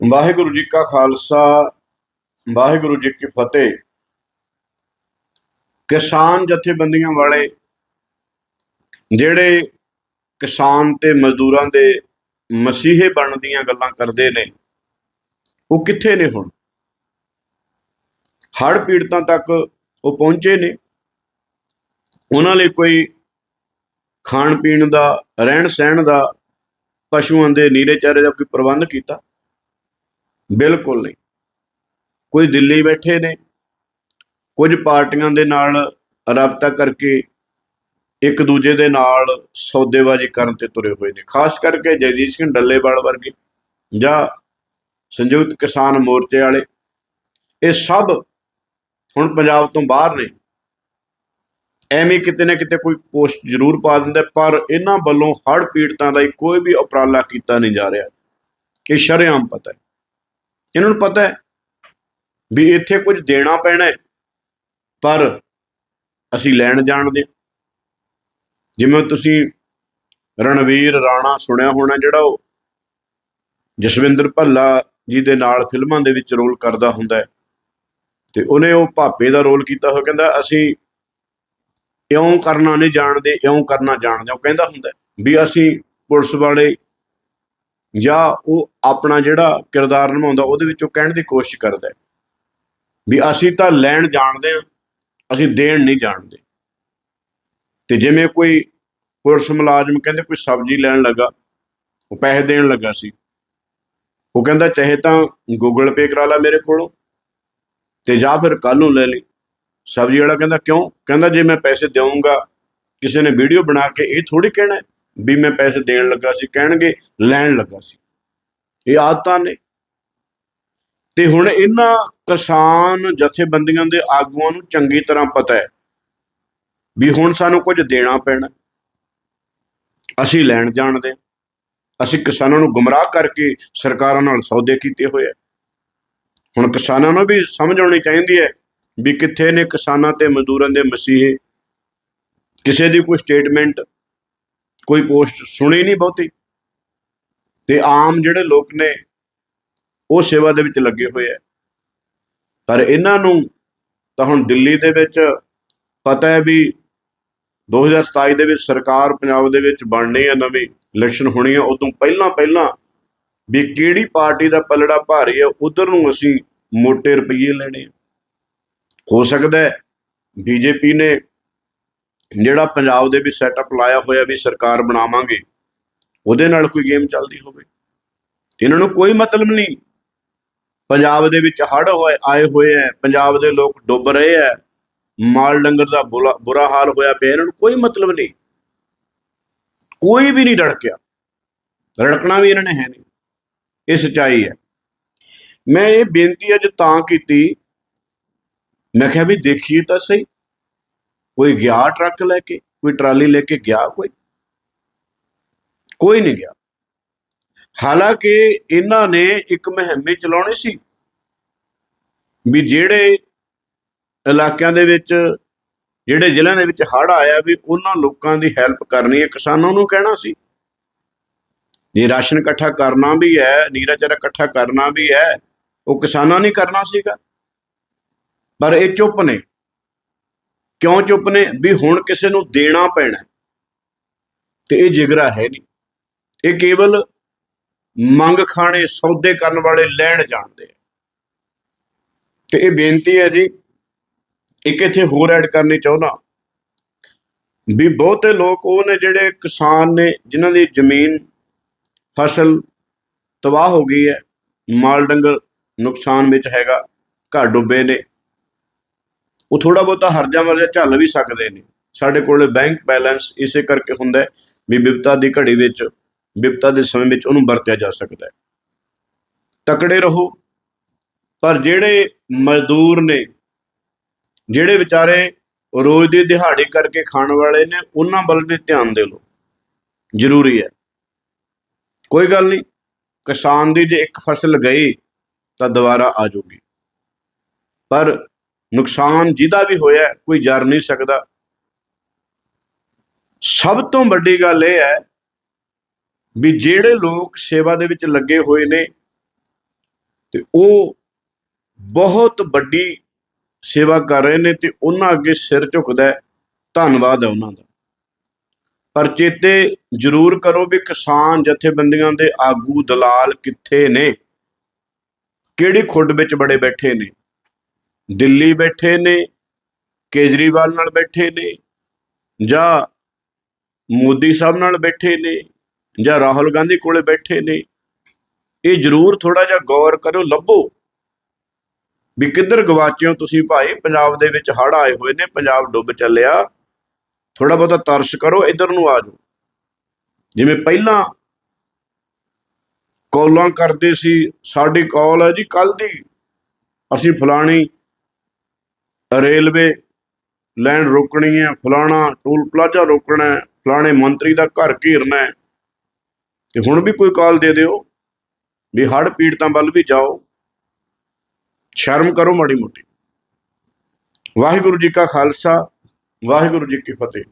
ਵਾਹਿਗੁਰੂ ਜੀ ਕਾ ਖਾਲਸਾ, ਵਾਹਿਗੁਰੂ ਜੀ ਕੀ ਫਤਿਹ। ਕਿਸਾਨ ਜਥੇਬੰਦੀਆਂ ਵਾਲੇ, ਜਿਹੜੇ ਕਿਸਾਨ ਤੇ ਮਜ਼ਦੂਰਾਂ ਦੇ ਮਸੀਹੇ ਬਣਨ ਦੀਆਂ ਗੱਲਾਂ ਕਰਦੇ ਨੇ, ਉਹ ਕਿੱਥੇ ਨੇ ਹੁਣ? ਹੜ੍ਹ ਪੀੜਤਾਂ ਤੱਕ ਉਹ ਪਹੁੰਚੇ ਨੇ। ਉਹਨਾਂ ਲਈ ਕੋਈ ਖਾਣ ਪੀਣ ਦਾ ਰਹਿਣ ਸਹਿਣ ਦਾ, ਪਸ਼ੂਆਂ ਦੇ ਨੀਰੇ ਚਾਰੇ ਦਾ ਕੋਈ ਪ੍ਰਬੰਧ ਕੀਤਾ। ਬਿਲਕੁਲ ਨਹੀਂ। ਕੁਝ ਦਿੱਲੀ ਬੈਠੇ ਨੇ, ਕੁਝ ਪਾਰਟੀਆਂ ਦੇ ਨਾਲ ਰਾਬਤਾ ਕਰਕੇ ਇੱਕ ਦੂਜੇ ਦੇ ਨਾਲ ਸੌਦੇਬਾਜ਼ੀ ਕਰਨ ਤੇ ਤੁਰੇ ਹੋਏ ਨੇ। ਖਾਸ ਕਰਕੇ ਜਗਜੀਤ ਸਿੰਘ ਡੱਲੇਵਾਲ ਵਰਗੇ ਜਾਂ ਸੰਯੁਕਤ ਕਿਸਾਨ ਮੋਰਚੇ ਵਾਲੇ, ਇਹ ਸਭ ਹੁਣ ਪੰਜਾਬ ਤੋਂ ਬਾਹਰ ਨੇ। ਐਵੇਂ ਕਿਤੇ ਨਾ ਕਿਤੇ ਕੋਈ ਪੋਸਟ ਜ਼ਰੂਰ ਪਾ ਦਿੰਦਾ, ਪਰ ਇਹਨਾਂ ਵੱਲੋਂ ਹੜ੍ਹ ਪੀੜਤਾਂ ਦਾ ਕੋਈ ਵੀ ਉਪਰਾਲਾ ਕੀਤਾ ਨਹੀਂ ਜਾ ਰਿਹਾ। ਇਹ ਸ਼ਰੇਆਮ ਪਤਾ ਹੈ। ਇਹਨਾਂ ਨੂੰ ਪਤਾ ਹੈ ਵੀ ਇੱਥੇ ਕੁਝ ਦੇਣਾ ਪੈਣਾ ਹੈ, ਪਰ ਅਸੀਂ ਲੈਣ ਜਾਣਦੇ ਹਾਂ। ਜਿਵੇਂ ਤੁਸੀਂ ਰਣਵੀਰ ਰਾਣਾ ਸੁਣਿਆ ਹੋਣਾ ਜਿਹੜਾ ਉਹ ਜਸਵਿੰਦਰ ਭੱਲਾ ਜੀ ਦੇ ਨਾਲ ਫਿਲਮਾਂ ਦੇ ਵਿੱਚ ਰੋਲ ਕਰਦਾ ਹੁੰਦਾ ਤੇ ਉਹਨੇ ਉਹ ਭਾਪੇ ਦਾ ਰੋਲ ਕੀਤਾ ਹੋਇਆ, ਕਹਿੰਦਾ ਅਸੀਂ ਇਉਂ ਕਰਨਾ ਨਹੀਂ ਜਾਣਦੇ, ਇਉਂ ਕਰਨਾ ਜਾਣਦੇ ਹਾਂ। ਉਹ ਕਹਿੰਦਾ ਹੁੰਦਾ ਵੀ ਅਸੀਂ ਪੁਲਿਸ ਵਾਲੇ ਜਾਂ ਉਹ ਆਪਣਾ ਜਿਹੜਾ ਕਿਰਦਾਰ ਨਿਭਾਉਂਦਾ, ਉਹਦੇ ਵਿੱਚ ਉਹ ਕਹਿਣ ਦੀ ਕੋਸ਼ਿਸ਼ ਕਰਦਾ ਵੀ ਅਸੀਂ ਤਾਂ ਲੈਣ ਜਾਣਦੇ ਹਾਂ, ਅਸੀਂ ਦੇਣ ਨਹੀਂ ਜਾਣਦੇ। ਤੇ ਜਿਵੇਂ ਕੋਈ ਪੁਲਿਸ ਮੁਲਾਜ਼ਮ ਕਹਿੰਦੇ ਕੋਈ ਸਬਜ਼ੀ ਲੈਣ ਲੱਗਾ, ਉਹ ਪੈਸੇ ਦੇਣ ਲੱਗਾ ਸੀ। ਉਹ ਕਹਿੰਦਾ ਚਾਹੇ ਤਾਂ ਗੂਗਲ ਪੇ ਕਰਾ ਲੈ ਮੇਰੇ ਕੋਲੋਂ ਤੇ ਜਾਂ ਫਿਰ ਕੱਲ ਨੂੰ ਲੈ ਲਈ। ਸਬਜ਼ੀ ਵਾਲਾ ਕਹਿੰਦਾ, ਕਿਉਂ? ਕਹਿੰਦਾ, ਜੇ ਮੈਂ ਪੈਸੇ ਦੇਵਾਂਗਾ ਕਿਸੇ ਨੇ ਵੀਡੀਓ ਬਣਾ ਕੇ ਇਹ ਥੋੜੀ ਕਹਿਣਾ ਵੀ ਮੈਂ ਪੈਸੇ ਦੇਣ ਲੱਗਾ ਸੀ, ਕਹਿਣਗੇ ਲੈਣ ਲੱਗਾ ਸੀ। ਇਹ ਆਦਤਾਂ ਨੇ। ਤੇ ਹੁਣ ਇਹਨਾਂ ਕਿਸਾਨ ਜਥੇਬੰਦੀਆਂ ਦੇ ਆਗੂਆਂ ਨੂੰ ਚੰਗੀ ਤਰ੍ਹਾਂ ਪਤਾ ਹੈ ਵੀ ਹੁਣ ਸਾਨੂੰ ਕੁਝ ਦੇਣਾ ਪੈਣਾ। ਅਸੀਂ ਲੈਣ ਜਾਣਦੇ ਹਾਂ। ਅਸੀਂ ਕਿਸਾਨਾਂ ਨੂੰ ਗੁੰਮਰਾਹ ਕਰਕੇ ਸਰਕਾਰਾਂ ਨਾਲ ਸੌਦੇ ਕੀਤੇ ਹੋਏ ਆ। ਹੁਣ ਕਿਸਾਨਾਂ ਨੂੰ ਵੀ ਸਮਝ ਆਉਣੀ ਚਾਹੀਦੀ ਹੈ ਵੀ ਕਿੱਥੇ ਨੇ ਕਿਸਾਨਾਂ ਤੇ ਮਜ਼ਦੂਰਾਂ ਦੇ ਮਸੀਹੇ। ਕਿਸੇ ਦੀ ਕੋਈ ਸਟੇਟਮੈਂਟ ਕੋਈ ਪੋਸਟ ਸੁਣੀ ਨਹੀਂ ਬਹੁਤੀ। ਤੇ ਆਮ ਜਿਹੜੇ ਲੋਕ ਨੇ, ਉਹ ਸੇਵਾ ਦੇ ਵਿੱਚ ਲੱਗੇ ਹੋਏ ਆ। ਪਰ ਇਹਨਾਂ ਨੂੰ ਤਾਂ ਹੁਣ ਦਿੱਲੀ ਦੇ ਵਿੱਚ ਪਤਾ ਹੈ ਵੀ 2027 ਦੇ ਵਿੱਚ ਸਰਕਾਰ ਪੰਜਾਬ ਦੇ ਵਿੱਚ ਬਣਨੀ ਹੈ ਨਵੀਂ ਇਲੈਕਸ਼ਨ ਹੋਣੀ ਹੈ ਉਦੋਂ ਪਹਿਲਾਂ ਪਹਿਲਾਂ ਵੀ ਕਿਹੜੀ ਪਾਰਟੀ ਦਾ ਪਲੜਾ ਭਾਰੀ ਹੈ ਉਧਰ ਨੂੰ ਅਸੀਂ ਮੋٹے ਰੁਪਈਏ ਲੈਣੇ ਆ। ਹੋ ਸਕਦਾ ਹੈ ਬੀਜੇਪੀ ਨੇ ਜਿਹੜਾ ਪੰਜਾਬ ਦੇ ਵਿੱਚ ਸੈਟਅਪ ਲਾਇਆ ਹੋਇਆ ਵੀ ਸਰਕਾਰ ਬਣਾਵਾਂਗੇ, ਉਹਦੇ ਨਾਲ ਕੋਈ ਗੇਮ ਚੱਲਦੀ ਹੋਵੇ। ਇਹਨਾਂ ਨੂੰ ਕੋਈ ਮਤਲਬ ਨਹੀਂ। ਪੰਜਾਬ ਦੇ ਵਿੱਚ ਹੜ੍ਹ ਹੋਏ, ਆਏ ਹੋਏ ਹੈ, ਪੰਜਾਬ ਦੇ ਲੋਕ ਡੁੱਬ ਰਹੇ ਹੈ, ਮਾਲ ਡੰਗਰ ਦਾ ਬੁਲਾ- ਬੁਰਾ ਹਾਲ ਹੋਇਆ ਪਿਆ, ਇਹਨਾਂ ਨੂੰ ਕੋਈ ਮਤਲਬ ਨਹੀਂ। ਕੋਈ ਵੀ ਨਹੀਂ ਰੜਕਿਆ। ਰੜਕਣਾ ਵੀ ਇਹਨਾਂ ਨੇ ਹੈ ਨਹੀਂ। ਇਹ ਸਚਾਈ ਹੈ। ਮੈਂ ਇਹ ਬੇਨਤੀ ਅੱਜ ਤਾਂ ਕੀਤੀ। ਮੈਂ ਕਿਹਾ ਵੀ ਦੇਖੀਏ ਤਾਂ ਸਹੀ। ਕੋਈ ਗਿਆ ਟਰੱਕ ਲੈ ਕੇ, ਕੋਈ ਟਰਾਲੀ ਲੈ ਕੇ ਗਿਆ ਕੋਈ? ਕੋਈ ਨਹੀਂ ਗਿਆ। ਹਾਲਾਂਕਿ ਇਹਨਾਂ ਨੇ ਇੱਕ ਮੁਹਿੰਮ ਚਲਾਉਣੀ ਸੀ ਵੀ ਜਿਹੜੇ ਇਲਾਕਿਆਂ ਦੇ ਵਿੱਚ, ਜਿਹੜੇ ਜ਼ਿਲ੍ਹਿਆਂ ਦੇ ਵਿੱਚ ਹੜ੍ਹ ਆਇਆ ਵੀ ਉਹਨਾਂ ਲੋਕਾਂ ਦੀ ਹੈਲਪ ਕਰਨੀ ਹੈ, ਕਿਸਾਨਾਂ ਨੂੰ ਕਹਿਣਾ ਸੀ। ਜੇ ਰਾਸ਼ਨ ਇਕੱਠਾ ਕਰਨਾ ਵੀ ਹੈ, ਨੀਰਾ ਚਾਰਾ ਇਕੱਠਾ ਕਰਨਾ ਵੀ ਹੈ, ਉਹ ਕਿਸਾਨਾਂ ਨੇ ਕਰਨਾ ਸੀਗਾ। ਪਰ ਇਹ ਚੁੱਪ ਨੇ। ਕਿਉਂ ਚੁੱਪ ਨੇ? ਵੀ ਹੁਣ ਕਿਸੇ ਨੂੰ ਦੇਣਾ ਪੈਣਾ ਤੇ ਇਹ ਜਿਗਰਾ ਹੈ ਨਹੀਂ। ਇਹ ਕੇਵਲ ਮੰਗ ਖਾਣੇ, ਸੌਦੇ ਕਰਨ ਵਾਲੇ ਲੈਣ ਜਾਣਦੇ ਆ। ਤੇ ਇਹ ਬੇਨਤੀ ਹੈ ਜੀ, ਇੱਕ ਇੱਥੇ ਹੋਰ ਐਡ ਕਰਨੀ ਚਾਹੁੰਦਾ ਵੀ ਬਹੁਤੇ ਲੋਕ ਉਹ ਨੇ ਜਿਹੜੇ ਕਿਸਾਨ ਨੇ, ਜਿਨ੍ਹਾਂ ਦੀ ਜ਼ਮੀਨ, ਫਸਲ ਤਬਾਹ ਹੋ ਗਈ ਹੈ। ਮਾਲ ਡੰਗਰ ਨੁਕਸਾਨ ਵਿੱਚ ਹੈਗਾ, ਘਰ ਡੁੱਬੇ ਨੇ। ਉਹ ਥੋੜਾ ਬਹੁਤਾ ਹਰਜਾ ਮਰਜਾ ਝੱਲ ਵੀ ਸਕਦੇ ਨੇ। ਸਾਡੇ ਕੋਲ ਬੈਂਕ ਬੈਲੈਂਸ ਇਸੇ ਕਰਕੇ ਹੁੰਦਾ ਵੀ ਵਿਪਤਾ ਦੀ ਘੜੀ ਵਿੱਚ ਵਿਪਤਾ ਦੇ ਸਮੇਂ ਵਿੱਚ ਉਹਨੂੰ ਵਰਤਿਆ ਜਾ ਸਕਦਾ ਹੈ। ਤਕੜੇ ਰਹੋ, ਪਰ ਜਿਹੜੇ ਮਜ਼ਦੂਰ ਨੇ, ਜਿਹੜੇ ਵਿਚਾਰੇ ਰੋਜ਼ ਦੀ ਦਿਹਾੜੀ ਕਰਕੇ ਖਾਣ ਵਾਲੇ ਨੇ, ਉਹਨਾਂ ਵੱਲ ਵੀ ਧਿਆਨ ਦੇ ਲਓ। ਜ਼ਰੂਰੀ ਹੈ। ਕੋਈ ਗੱਲ ਨਹੀਂ, ਕਿਸਾਨ ਦੀ ਜੇ ਇੱਕ ਫਸਲ ਗਈ ਤਾਂ ਦੁਬਾਰਾ ਆ ਜਾਊਗੀ। ਪਰ ਨੁਕਸਾਨ ਜਿਹਦਾ ਵੀ ਹੋਇਆ, ਕੋਈ ਜਰ ਨਹੀਂ ਸਕਦਾ। ਸਭ ਤੋਂ ਵੱਡੀ ਗੱਲ ਇਹ ਹੈ ਵੀ ਜਿਹੜੇ ਲੋਕ ਸੇਵਾ ਦੇ ਵਿੱਚ ਲੱਗੇ ਹੋਏ ਨੇ, ਤੇ ਉਹ ਬਹੁਤ ਵੱਡੀ ਸੇਵਾ ਕਰ ਰਹੇ ਨੇ ਤੇ ਉਹਨਾਂ ਅੱਗੇ ਸਿਰ ਝੁਕਦਾ ਧੰਨਵਾਦ ਹੈ ਉਹਨਾਂ ਦਾ। ਪਰ ਚੇਤੇ ਜ਼ਰੂਰ ਕਰੋ ਵੀ ਕਿਸਾਨ ਜਥੇਬੰਦੀਆਂ ਦੇ ਆਗੂ ਦਲਾਲ ਕਿੱਥੇ ਨੇ? ਕਿਹੜੀ ਖੁੱਡ ਵਿੱਚ ਬੜੇ ਬੈਠੇ ਨੇ? ਦਿੱਲੀ ਬੈਠੇ ਨੇ, ਕੇਜਰੀਵਾਲ ਨਾਲ ਬੈਠੇ ਨੇ ਜਾਂ ਮੋਦੀ ਸਾਹਿਬ ਨਾਲ ਬੈਠੇ ਨੇ ਜਾਂ ਰਾਹੁਲ ਗਾਂਧੀ ਕੋਲੇ ਬੈਠੇ ਨੇ, ਇਹ ਜ਼ਰੂਰ ਥੋੜਾ ਜਿਹਾ ਗੌਰ ਕਰੋ ਲੱਭੋ ਵੀ ਕਿੱਧਰ ਗਵਾਚਿਓ ਤੁਸੀਂ ਭਾਈ, ਪੰਜਾਬ ਦੇ ਵਿੱਚ ਹੜ੍ਹ ਆਏ ਹੋਏ ਨੇ, ਪੰਜਾਬ ਡੁੱਬ ਚੱਲਿਆ ਥੋੜਾ ਬਹੁਤਾ ਤਰਸ ਕਰੋ, ਇੱਧਰ ਨੂੰ ਆ ਜਾਓ। ਜਿਵੇਂ ਪਹਿਲਾਂ ਕਾਲਾਂ ਕਰਦੇ ਸੀ, ਸਾਡੀ ਕਾਲ ਹੈ ਜੀ ਕੱਲ ਦੀ, ਅਸੀਂ ਫਲਾਣੀ ਰੇਲਵੇ ਲਾਈਨ ਰੋਕਣੀ ਹੈ, ਫਲਾਣਾ ਟੂਲ ਪਲਾਜ਼ਾ ਰੋਕਣਾ ਹੈ, ਫਲਾਣੇ ਮੰਤਰੀ ਦਾ ਘਰ ਘੇਰਨਾ ਹੈ। ਤੇ ਹੁਣ ਵੀ ਕੋਈ ਕਾਲ ਦੇ ਦਿਓ ਵੀ ਹੜ੍ਹ ਪੀੜਤਾਂ ਵੱਲ ਵੀ ਜਾਓ। ਸ਼ਰਮ ਕਰੋ ਮਾੜੀ ਮੋਟੀ। ਵਾਹਿਗੁਰੂ ਜੀ ਕਾ ਖਾਲਸਾ, ਵਾਹਿਗੁਰੂ ਜੀ ਕੀ ਫਤਿਹ।